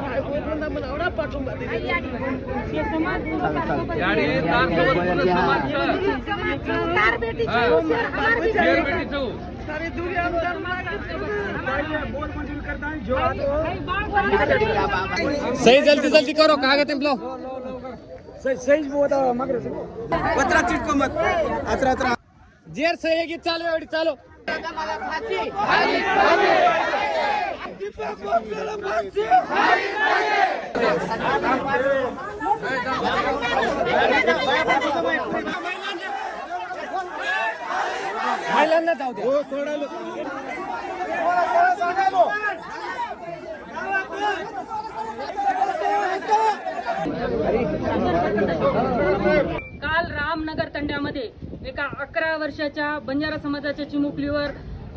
आमदार आहे एवढा पाठिंबा दिला सही जल्दी जल्दी करो कागज टिपलो पत्रा चिटको मत अतरा अतरा जेर सही गीत चालू एवढी चालू। महिलांना जाऊ द्या. काल रामनगर तंड्यामध्ये एका अकरा वर्षाच्या बंजारा समाजाच्या चिमुकलीवर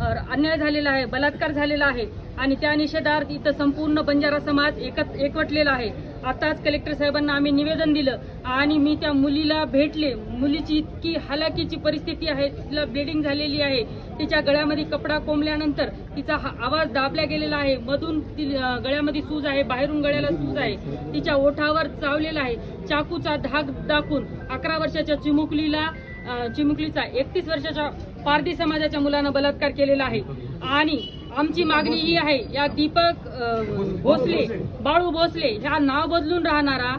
अन्याय झालेला आहे बलात्कार झालेला आहे आणि त्या निषेधार्थ इथं संपूर्ण बंजारा समाज एकत एकवटलेला आहे. आताच कलेक्टर साहेबांना आम्ही निवेदन दिलं आणि मी त्या मुलीला भेटले. मुलीची इतकी हलाखीची परिस्थिती आहे तिला ब्लिडिंग झालेली आहे. तिच्या गळ्यामध्ये कपडा कोंबल्यानंतर तिचा हा आवाज दाबला गेलेला आहे. मधून ती गळ्यामध्ये सूज आहे बाहेरून गळ्याला सूज आहे. तिच्या ओठावर चावलेला आहे. चाकूचा धाक दाखवून अकरा वर्षाच्या चिमुकलीला चिमुकलीचा एकतीस वर्षाच्या पारधी समाजाच्या मुलांना बलात्कार केलेला आहे. आणि आमची मागणी ही आहे या दीपक भोसले बाळू भोसले ह्या नाव बदलून राहणारा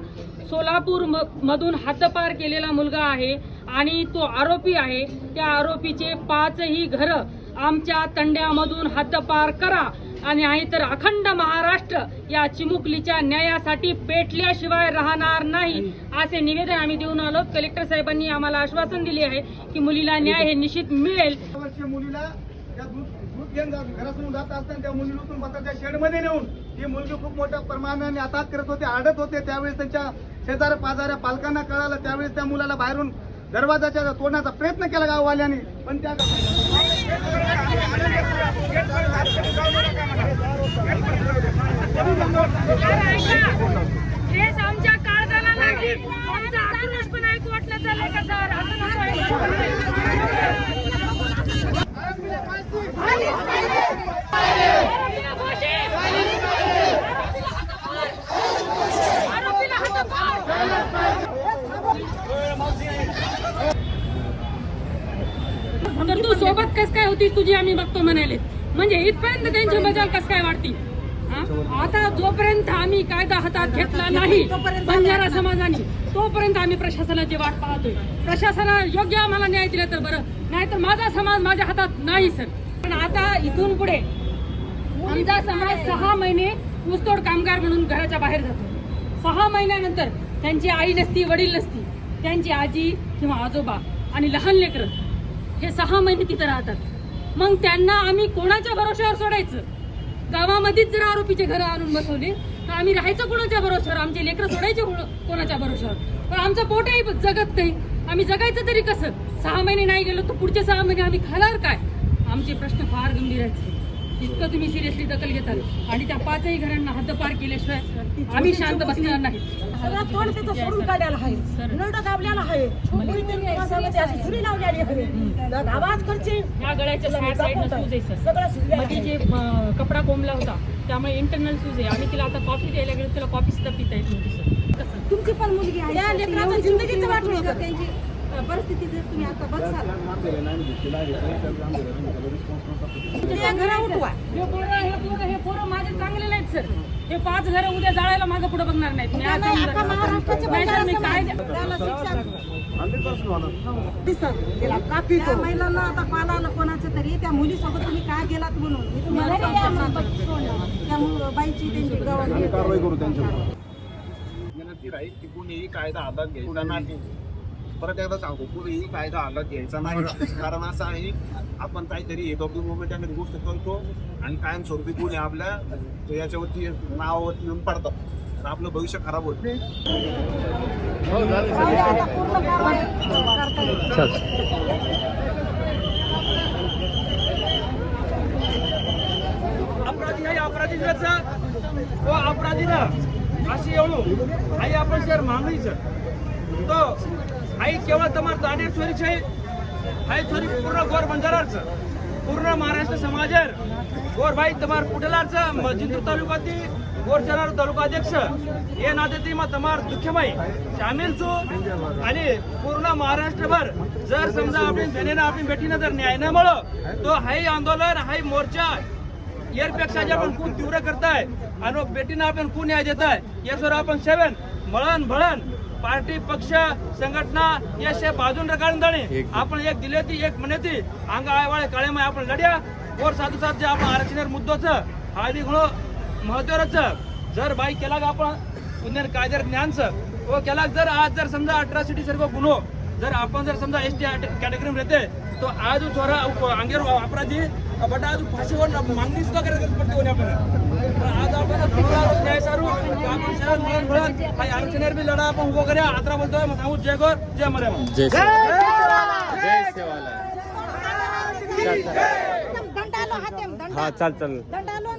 सोलापूर म- मधून हद्दपार केलेला मुलगा आहे आणि तो आरोपी आहे. त्या आरोपीचे पाचही घरं आमच्या तंड्यामधून हद्दपार करा. आणि आहे तर अखंड महाराष्ट्र या चिमुकलीच्या न्यायासाठी पेटल्याशिवाय राहणार नाही असे निवेदन आम्ही देऊन आलो. कलेक्टर साहेबांनी आम्हाला आश्वासन दिले आहे की मुलीला न्याय हे निश्चित मिळेल. मुलीला त्या जात असताना त्या मुलीला उचलून शेडमध्ये नेऊन ही मुलगी खूप मोठ्या प्रमाणाने आतात करत होते आडत होते. त्यावेळेस त्यांच्या शेजाऱ्या पाजाऱ्या पालकांना कळालं. त्यावेळेस त्या मुलाला बाहेरून दरवाजाच्या तोडण्याचा प्रयत्न केला गाववाल्याने पण त्या आमच्या काळजाला लागली. आमचा आक्रोश पण ऐकू वाटलं चाललंय का सर असं नको आरोपीला हातात तर तू सोबत कस काय होतीस तुझी आम्ही बघतो म्हणाले. म्हणजे इथपर्यंत त्यांची मजा कस काय वाढती? आता जोपर्यंत आम्ही कायदा हातात घेतला नाही बंजारा समाजाने तोपर्यंत आम्ही प्रशासनाची वाट पाहतोय. प्रशासना योग्य आम्हाला न्याय दिला तर बरं नाहीतर माझा समाज माझ्या हातात नाही सर. पण आता इथून पुढे आमचा समाज सहा महिने ऊसतोड कामगार म्हणून घराच्या बाहेर जातो. सहा महिन्यानंतर त्यांची आई नसती वडील नसती त्यांची आजी किंवा आजोबा आणि लहान लेकरं हे सहा महिने तिथं राहतात. मग त्यांना आम्ही कोणाच्या भरोश्यावर सोडायचं? गावामध्येच जर आरोपीचे घरं आणून बसवले तर आम्ही राहायचं कोणाच्या भरोश्यावर? आमचे लेकरं सोडायचे कोणाच्या भरोश्यावर? पण आमचं पोटही जगत नाही. आम्ही जगायचं तरी कसं? सहा महिने नाही गेलो तर पुढचे सहा महिने आम्ही खाणार काय? आमचे प्रश्न फार गंभीर आहेत. इतकं तुम्ही सिरियसली दखल घेताल आणि त्या पाचही घरांना हद्दपार केल्याशिवाय आम्ही शांत बसणार नाही. तोंड त्याचं सोडून आहे. आहे. छुरी लावलेली आहे. आवाज करचे गळ्याच्या सगळं. जे कपडा कोंबला होता त्यामुळे इंटरनल सूज आहे. आम्ही तिला आता कॉफी द्यायला गेलो तिला कॉफी सुद्धा पिता येत नव्हती तुमची पण मुलगी आहे जिंदगीचं वाटलं त्यांची परिस्थिती जर तुम्ही आता बघसाल तुमच्या घरा उठवा. हे पोरं हे पोरं हे पोरं माझे चांगले नाहीत सर. हे पाच घरं उद्या जाळायला मागं पुढे बघणार नाहीत. मी आज नाही सर, मी काय कापी त्या महिलांना आता पालाला कोणाचं तरी. त्या मुलीसोबत तुम्ही काय गेलात म्हणून? मी तुम्हाला सांगतो. त्या मु- बाईची त्यांची गवाही कारवाई करू त्यांच्यावर. विनंती राहील की कुणीही कायदा हातात घ्यायचा नाही. परत एकदा सांगतो कुणीही कायदा हातात घ्यायचा नाही कारण असं आहे आपण काहीतरी येतो मोमेंटामध्ये गोष्ट करतो आणि कायमस्वरूपी कुणी आपल्या याच्यावरती नावावरती येऊन पडतात. आणि आपलं भविष्य खराब होत. अपराधी आहे अशी येऊ आई आपण शहर मानवीचं तो आई केवळ तुम्हाला दांडेर छोरी आहे आई छोरी पूर्ण गोर बंजाराचं. पूर्ण महाराष्ट्र समाजर. गोर भाई तुम्हाला कुठलाच? जिंतूर तालुक्यातील मोर्चादार तालुका अध्यक्ष ये नाते ती मग तमार दुःखमय शामिल छू आणि पूर्ण महाराष्ट्रभर. जर समजा आपण जनतेनं आपण भेटीनं जर न्याय न मिळो तो हाय आंदोलन हाय मोर्चा. यापेक्षा जे आपण खूप तीव्र करताय आणि भेटीनं आपण खूप न्याय देताय याच्यावर आपण सेवन मळण भळण. पार्टी पक्ष संघटना या बाजून रकाळून जाणे. आपण एक दिले ती एक म्हणे ती अंग आयवाळे काळेमाय आपण लढ्या. और साधू साथ जे आपण आरक्षण मुद्दोच हळदी गुणो महत्वाचं जर बाई केला का आपण पुण्य कायद्यार ज्ञानचं. व केला जर आज जर समजा अट्रॉसिटी सर्व गुन्हो जर आपण जर समजा एस टी कॅटेगरी रहते तो आज छोरा अंगेर अपराधी बट आज फाशीवर मागणी सुद्धा करत पडते कोणी आपण तर आज आपण थोडा न्याय सारू आपण शहरात मिळत काही आरक्षणावर बी लढा आपण उभं करूया. आत्रा बोलतोय मग सांगू जय गोर जय मरे जय हा चाल चाल. दंडालो